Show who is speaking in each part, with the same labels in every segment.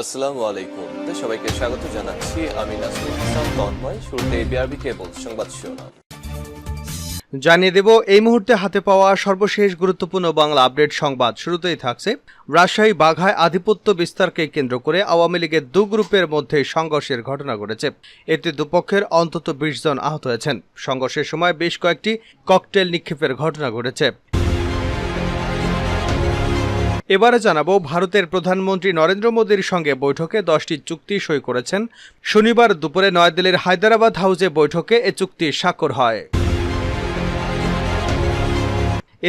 Speaker 1: আসসালামু আলাইকুম। সবাইকে স্বাগত জানাচ্ছি। আমি নাসরুল ইসলাম, তন্ময়। শুরুতে বিআরবি কেবল সংবাদ শিরোনাম।
Speaker 2: জানিয়ে দেব, এই মুহূর্তে হাতে পাওয়া সর্বশেষ গুরুত্বপূর্ণ বাংলা আপডেট সংবাদ। শুরুতেই থাকছে রাজশাহী বাঘায় আধিপত্য বিস্তারকে কেন্দ্র করে আওয়ামী লীগের দু গ্রুপের মধ্যে সংঘর্ষের ঘটনা ঘটেছে। এতে দুপক্ষের অন্তত বিশ জন আহত হয়েছেন। সংঘর্ষের সময় বেশ কয়েকটি ককটেল নিক্ষেপের ঘটনা ঘটেছে। এবারে জানাব, ভারতের প্রধানমন্ত্রী নরেন্দ্র মোদীর সঙ্গে বৈঠকে দশটি চুক্তি সই করেছেন। শনিবার দুপুরে নয়াদিল্লির হায়দ্রাবাদ হাউসে বৈঠকে এ চুক্তি স্বাক্ষর হয়।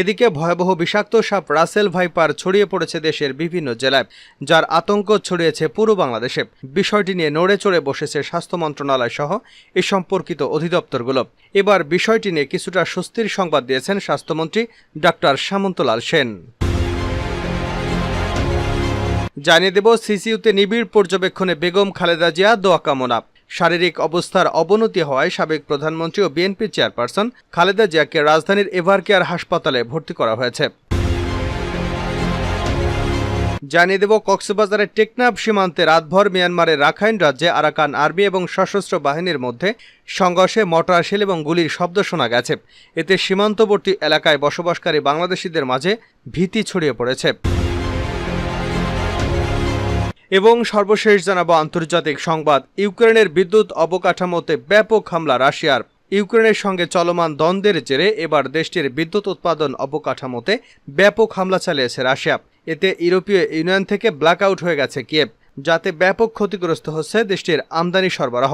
Speaker 2: এদিকে ভয়াবহ বিষাক্ত সাপ রাসেল ভাইপার ছড়িয়ে পড়েছে দেশের বিভিন্ন জেলায়, যার আতঙ্ক ছড়িয়েছে পুরো বাংলাদেশে। বিষয়টি নিয়ে নড়ে চড়ে বসেছে স্বাস্থ্য মন্ত্রণালয় সহ এ সম্পর্কিত অধিদপ্তরগুলো। এবার বিষয়টি নিয়ে কিছুটা স্বস্তির সংবাদ দিয়েছেন স্বাস্থ্যমন্ত্রী ডাক্তার সামন্তলাল সেন। জানিয়ে দেব সিসিউতে নিবিড় পর্যবেক্ষণে বেগম খালেদা জিয়া দোয়া কামনা। শারীরিক অবস্থার অবনতি হওয়ায় সাবেক প্রধানমন্ত্রী ও বিএনপি চেয়ারপারসন খালেদা জিয়াকে রাজধানীর এভারকেয়ার হাসপাতালে ভর্তি করা হয়েছে। জানিয়ে দেব, কক্সবাজারের টেকনাফ সীমান্তে রাতভর মিয়ানমারের রাখাইন রাজ্যে আরাকান আর্মি এবং সশস্ত্র বাহিনীর মধ্যে সংঘর্ষে মর্টার শেল এবং গুলির শব্দ শোনা গেছে। এতে সীমান্তবর্তী এলাকায় বসবাসকারী বাংলাদেশিদের মাঝে ভীতি ছড়িয়ে পড়েছে। এবং সর্বশেষ জানাব আন্তর্জাতিক সংবাদ। ইউক্রেনের বিদ্যুৎ অবকাঠামোতে ব্যাপক হামলা রাশিয়ার। ইউক্রেনের সঙ্গে চলমান দ্বন্দ্বের জেরে এবার দেশটির বিদ্যুৎ উৎপাদন অবকাঠামোতে ব্যাপক হামলা চালিয়েছে রাশিয়া। এতে ইউরোপীয় ইউনিয়ন থেকে ব্ল্যাকআউট হয়ে গেছে কিয়েভ, যাতে ব্যাপক ক্ষতিগ্রস্ত হচ্ছে দেশটির আমদানি সরবরাহ।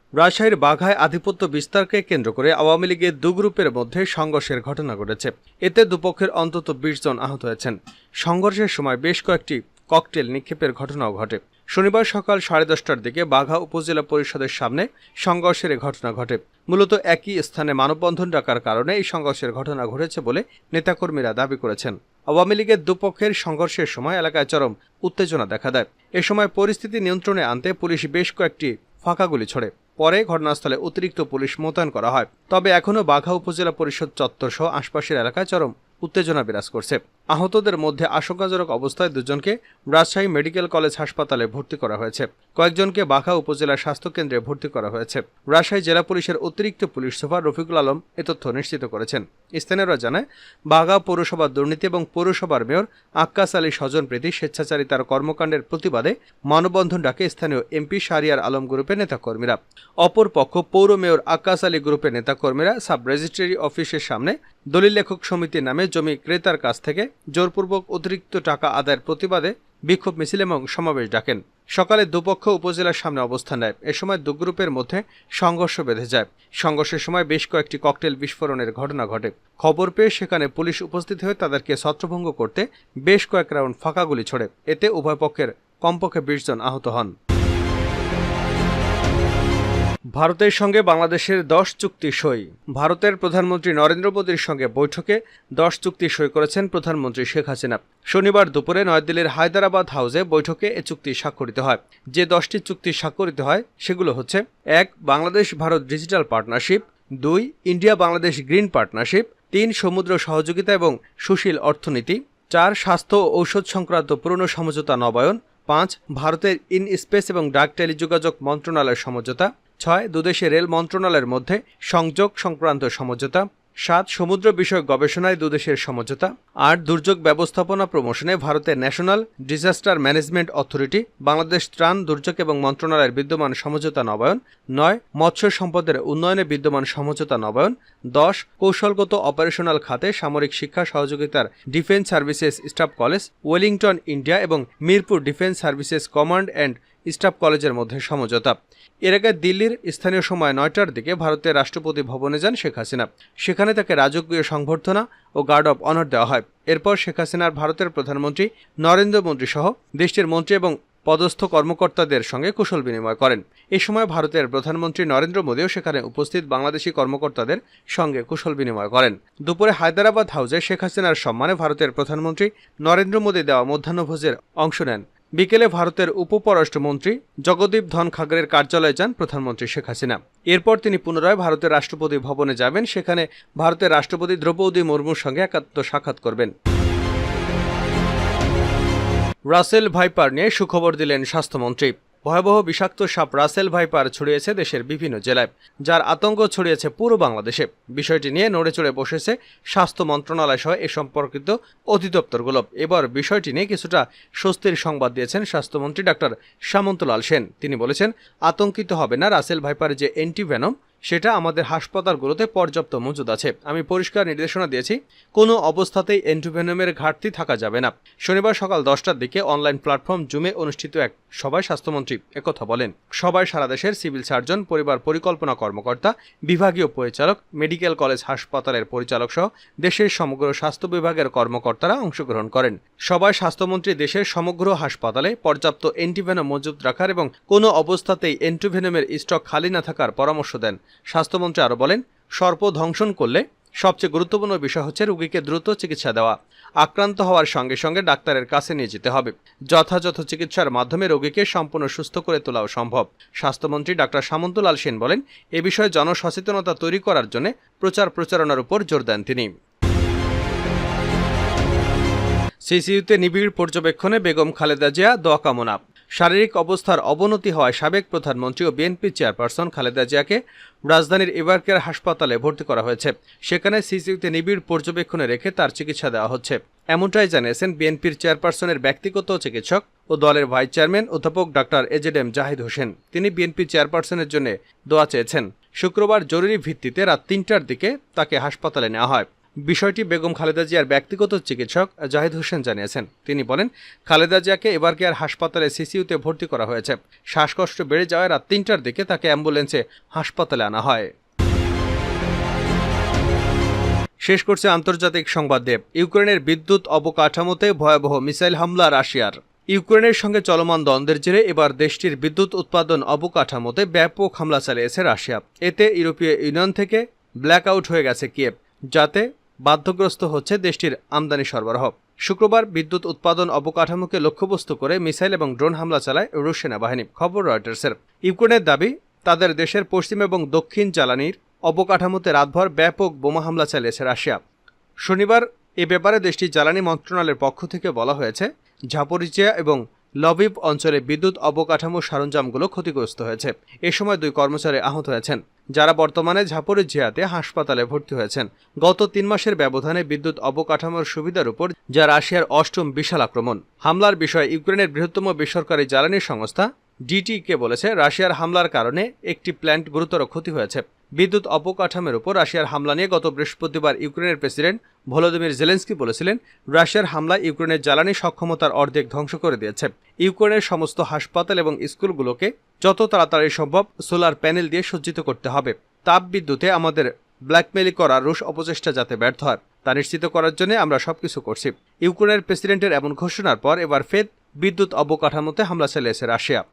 Speaker 2: রাজশাহীর বাঘায় আধিপত্য বিস্তারকে কেন্দ্র করে আওয়ামী লীগের দু গ্রুপের মধ্যে সংঘর্ষের ঘটনা ঘটেছে। এতে দুপক্ষের অন্তত বিশ জন আহত হয়েছেন। সংঘর্ষের সময় বেশ কয়েকটি ককটেল নিক্ষেপের ঘটনাও ঘটে। শনিবার সকাল সাড়ে দশটার দিকে বাঘা উপজেলা পরিষদের সামনে সংঘর্ষের ঘটনা ঘটে। মূলত একই স্থানে মানববন্ধন ডাকার কারণে এই সংঘর্ষের ঘটনা ঘটেছে বলে নেতাকর্মীরা দাবি করেছেন। আওয়ামী লীগের দুপক্ষের সংঘর্ষের সময় এলাকায় চরম উত্তেজনা দেখা দেয়। এ সময় পরিস্থিতি নিয়ন্ত্রণে আনতে পুলিশ বেশ কয়েকটি ফাঁকা গুলি ছড়ে। পরে ঘটনাস্থলে অতিরিক্ত পুলিশ মোতায়েন করা হয়। তবে এখনও বাঘা উপজেলা পরিষদ চত্বর সহ আশপাশের এলাকায় চরম উত্তেজনা বিরাজ করছে। আহতদের মধ্যে আশঙ্কাজনক অবস্থায় দুজনকে রাজশাহী মেডিকেল কলেজ হাসপাতালে ভর্তি করা হয়েছে। কয়েকজনকে বাঘা উপজেলা স্বাস্থ্য কেন্দ্রে ভর্তি করা হয়েছে। রাজশাহী জেলা পুলিশের অতিরিক্ত পুলিশ সুপার রফিকুল আলম এ তথ্য নিশ্চিত করেছেন। স্থানীয়রা জানায়, বাঘা পৌরসভার দুর্নীতি এবং পৌরসভার মেয়র আক্কাস আলী স্বজন প্রীতি স্বেচ্ছাচারিতার কর্মকাণ্ডের প্রতিবাদে মানববন্ধন ডাকে স্থানীয় এমপি শারিয়ার আলম গ্রুপের নেতাকর্মীরা। অপরপক্ষ পৌর মেয়র আক্কাস আলী গ্রুপের নেতাকর্মীরা সাব রেজিস্ট্রারি অফিসের সামনে দলিল লেখক সমিতির নামে জমি ক্রেতার কাছ থেকে জোরপূর্বক অতিরিক্ত টাকা আদায়ের প্রতিবাদে বিক্ষোভ মিছিল এবং সমাবেশ ডাকেন। সকালে দুপক্ষ উপজেলার সামনে অবস্থান নেয়। এ সময় দুগ্রুপের মধ্যে সংঘর্ষ বেঁধে যায়। সংঘর্ষের সময় বেশ কয়েকটি ককটেল বিস্ফোরণের ঘটনা ঘটে। খবর পেয়ে সেখানে পুলিশ উপস্থিত হয়ে তাদেরকে ছত্রভঙ্গ করতে বেশ কয়েক রাউন্ড ফাঁকা গুলি ছোড়ে। এতে উভয় পক্ষের কমপক্ষে বিশ জন আহত হন। ভারতের সঙ্গে বাংলাদেশের দশ চুক্তি সই। ভারতের প্রধানমন্ত্রী নরেন্দ্র মোদীর সঙ্গে বৈঠকে দশ চুক্তি সই করেছেন প্রধানমন্ত্রী শেখ হাসিনা। শনিবার দুপুরে নয়াদিল্লির হায়দ্রাবাদ হাউসে বৈঠকে এ চুক্তি স্বাক্ষরিত হয়। যে দশটি চুক্তি স্বাক্ষরিত হয়, সেগুলো হচ্ছে, এক, বাংলাদেশ ভারত ডিজিটাল পার্টনারশিপ, দুই, ইন্ডিয়া বাংলাদেশ গ্রিন পার্টনারশিপ, তিন, সমুদ্র সহযোগিতা এবং সুশীল অর্থনীতি, চার, স্বাস্থ্য ঔষধ সংক্রান্ত পুরনো সমঝোতা নবায়ন, পাঁচ, ভারতের ইন স্পেস এবং ডাক টেলিযোগাযোগ মন্ত্রণালয়ের সমঝোতা ছয়, দুদেশে রেল মন্ত্রণালয়ের মধ্যে সংযোগ সংক্রান্ত সমঝোতা, সাত, সমুদ্র বিষয়ক গবেষণায় দুদেশের সমঝোতা, আট, দুর্যোগ ব্যবস্থাপনা প্রমোশনে ভারতের national disaster management authority, Bangladesh ত্রাণ, দুর্যোগ এবং মন্ত্রণালয়ের বিদ্যমান সমঝোতা নবায়ন, নয়, মৎস্য সম্পদের উন্নয়নে বিদ্যমান সমঝোতা নবায়ন, দশ, কৌশলগত অপারেশনাল খাতে সামরিক শিক্ষা সহযোগিতার defence services staff college, Wellington, India এবং Mirpur defence services command and staff কলেজের মধ্যে সমঝোতা। এর আগে দিল্লির স্থানীয় সময় নয়টার দিকে ভারতের রাষ্ট্রপতি ভবনে যান শেখ হাসিনা। সেখানে তাকে রাজকীয় সংবর্ধনা ও গার্ড অব অনার দেওয়া হয়। এরপর শেখ হাসিনার ভারতের প্রধানমন্ত্রী নরেন্দ্র মোদী সহ দেশটির মন্ত্রী এবং পদস্থ কর্মকর্তাদের সঙ্গে কুশল বিনিময় করেন। এ সময় ভারতের প্রধানমন্ত্রী নরেন্দ্র মোদীও সেখানে উপস্থিত বাংলাদেশি কর্মকর্তাদের সঙ্গে কুশল বিনিময় করেন। দুপুরে হায়দ্রাবাদ হাউসে শেখ হাসিনার সম্মানে ভারতের প্রধানমন্ত্রী নরেন্দ্র মোদী দেওয়া মধ্যাহ্নভোজের অংশ নেন। বিকেলে ভারতের উপপররাষ্ট্রমন্ত্রী জগদীপ ধনখাগরের কার্যালয়ে যান প্রধানমন্ত্রী শেখ হাসিনা। এরপর তিনি পুনরায় ভারতের রাষ্ট্রপতি ভবনে যাবেন। সেখানে ভারতের রাষ্ট্রপতি দ্রৌপদী মুর্মুর সঙ্গে একাত্ম সাক্ষাৎ করবেন। রাসেল ভাইপার নিয়ে সুখবর দিলেন স্বাস্থ্যমন্ত্রী। ভয়াবহ বিষাক্ত সাপ রাসেল ভাইপার ছড়িয়েছে দেশের বিভিন্ন জেলায়, যার আতঙ্ক ছড়িয়েছে পুরো বাংলাদেশে। বিষয়টি নিয়ে নড়ে চড়ে বসেছে স্বাস্থ্য মন্ত্রণালয় সহ এ সম্পর্কিত অধিদপ্তরগুলো। এবার বিষয়টি নিয়ে কিছুটা স্বস্তির সংবাদ দিয়েছেন স্বাস্থ্যমন্ত্রী ডাক্তার সামন্তলাল সেন। তিনি বলেছেন, আতঙ্কিত হবে না রাসেল ভাইপার যে অ্যান্টিভেনম সেটা আমাদের হাসপাতালগুলোতে পর্যাপ্ত মজুদ আছে। আমি পরিষ্কার নির্দেশনা দিয়েছি, কোনো অবস্থাতেই এন্টিভেনমের ঘাটতি থাকা যাবে না। শনিবার সকাল দশটার দিকে অনলাইন প্ল্যাটফর্ম জুমে অনুষ্ঠিত এক সভায় স্বাস্থ্যমন্ত্রী একথা বলেন। সবাই সারা দেশের সিভিল সার্জন, পরিবার পরিকল্পনা কর্মকর্তা, বিভাগীয় পরিচালক, মেডিকেল কলেজ হাসপাতালের পরিচালক সহ দেশের সমগ্র স্বাস্থ্য বিভাগের কর্মকর্তারা অংশগ্রহণ করেন। সবাই স্বাস্থ্যমন্ত্রী দেশের সমগ্র হাসপাতালে পর্যাপ্ত এন্টিভেনম মজুদ রাখার এবং কোনো অবস্থাতেই এন্টিভেনমের স্টক খালি না থাকার পরামর্শ দেন। স্বাস্থ্যমন্ত্রী আরও বলেন, সর্প ধ্বংসন করলে সবচেয়ে গুরুত্বপূর্ণ বিষয় হচ্ছে রোগীকে দ্রুত চিকিৎসা দেওয়া। আক্রান্ত হওয়ার সঙ্গে সঙ্গে ডাক্তারের কাছে নিয়ে যেতে হবে। যথাযথ চিকিৎসার মাধ্যমে রোগীকে সম্পূর্ণ সুস্থ করে তোলাও সম্ভব। স্বাস্থ্যমন্ত্রী ডাক্তার সামন্তলাল সেন বলেন, এ বিষয়ে জনসচেতনতা তৈরি করার জন্য প্রচার প্রচারণার উপর জোর দেন তিনি। সিসিইউতে নিবিড় পর্যবেক্ষণে বেগম খালেদা জিয়া দোয়া কামনা। শারীরিক অবস্থার অবনতি হওয়ায় সাবেক প্রধানমন্ত্রী ও বিএনপি চেয়ারপারসন খালেদা জিয়াকে রাজধানীর এবারকেয়ার হাসপাতালে ভর্তি করা হয়েছে। সেখানে সিসিউতে নিবিড় পর্যবেক্ষণে রেখে তার চিকিৎসা দেওয়া হচ্ছে। এমনটাই জানিয়েছেন বিএনপির চেয়ারপারসনের ব্যক্তিগত চিকিৎসক ও দলের ভাইস চেয়ারম্যান অধ্যাপক doctor AZ M Zahid Hossain. তিনি বিএনপি চেয়ারপারসনের জন্য দোয়া চেয়েছেন। শুক্রবার জরুরি ভিত্তিতে রাত তিনটার দিকে তাকে হাসপাতালে নেওয়া হয়। বিষয়টি বেগম খালেদা জিয়ার ব্যক্তিগত চিকিৎসক জাহিদ হোসেন জানিয়েছেন। তিনি বলেন, খালেদা জিয়াকে এবার কেয়ার হাসপাতালে সিসিইউতে ভর্তি করা হয়েছে? শ্বাসকষ্ট বেড়ে যাওয়ায় রাত তিনটার দিকে তাকে অ্যাম্বুলেন্সে হাসপাতালে আনা হয়। শেষ করছে আন্তর্জাতিক সংবাদ দেব। ইউক্রেনের বিদ্যুৎ অবকাঠামোতে ভয়াবহ মিসাইল হামলা রাশিয়ার। ইউক্রেনের সঙ্গে চলমান দ্বন্দ্বের জেরে এবার দেশটির বিদ্যুৎ উৎপাদন অবকাঠামোতে ব্যাপক হামলা চালিয়েছে রাশিয়া। এতে ইউরোপীয় ইউনিয়ন থেকে ব্ল্যাক আউট হয়ে গেছে কিয়েভ, যাতে বাধ্যগ্রস্ত হচ্ছে দেশটির আমদানি সরবরাহ। শুক্রবার বিদ্যুৎ উৎপাদন অবকাঠামোকে লক্ষ্যবস্তু করে মিসাইল এবং ড্রোন হামলা চালায় রুশ সেনাবাহিনী, খবর রয়টার্সের। ইউক্রেনের দাবি, তাদের দেশের পশ্চিম এবং দক্ষিণ জ্বালানির অবকাঠামোতে রাতভর ব্যাপক বোমা হামলা চালিয়েছে রাশিয়া। শনিবার এ ব্যাপারে দেশটির জ্বালানি মন্ত্রণালয়ের পক্ষ থেকে বলা হয়েছে, ঝাপরিচিয়া এবং লবিব অঞ্চলে বিদ্যুৎ অবকাঠামো সরঞ্জামগুলো ক্ষতিগ্রস্ত হয়েছে। এ সময় দুই কর্মচারী আহত হয়েছেন। যারা বর্তমানে ঝাপরিঝিয়াতে হাসপাতালে ভর্তি হয়েছেন। গত তিন মাসের ব্যবধানে বিদ্যুৎ অবকাঠামোর সুবিধার উপর যা রাশিয়ার অষ্টম বিশাল আক্রমণ। হামলার বিষয়ে ইউক্রেনের বৃহত্তম বেসরকারি জ্বালানি সংস্থা ডিটিকে বলেছে, রাশিয়ার হামলার কারণে একটি প্ল্যান্ট গুরুতর ক্ষতি হয়েছে। বিদ্যুৎ অবকাঠামোর উপর রাশিয়ার হামলা নিয়ে গত বৃহস্পতিবার ইউক্রেনের প্রেসিডেন্ট ভলোদিমির জেলেন্সকি বলেছিলেন, রাশিয়ার হামলা ইউক্রেনের জ্বালানি সক্ষমতার অর্ধেক ধ্বংস করে দিয়েছে। ইউক্রেনের সমস্ত হাসপাতাল এবং স্কুলগুলোকে যত তাড়াতাড়ি সম্ভব সোলার প্যানেল দিয়ে সজ্জিত করতে হবে। তাপ বিদ্যুতে আমাদের ব্ল্যাকমেইল করা রুশ অপচেষ্টা যাতে ব্যর্থ হয়, তা নিশ্চিত করার জন্য আমরা সবকিছু করছি। ইউক্রেনের প্রেসিডেন্টের এমন ঘোষণার পর এবার ফের বিদ্যুৎ অবকাঠামোতে হামলা চালিয়েছে রাশিয়া।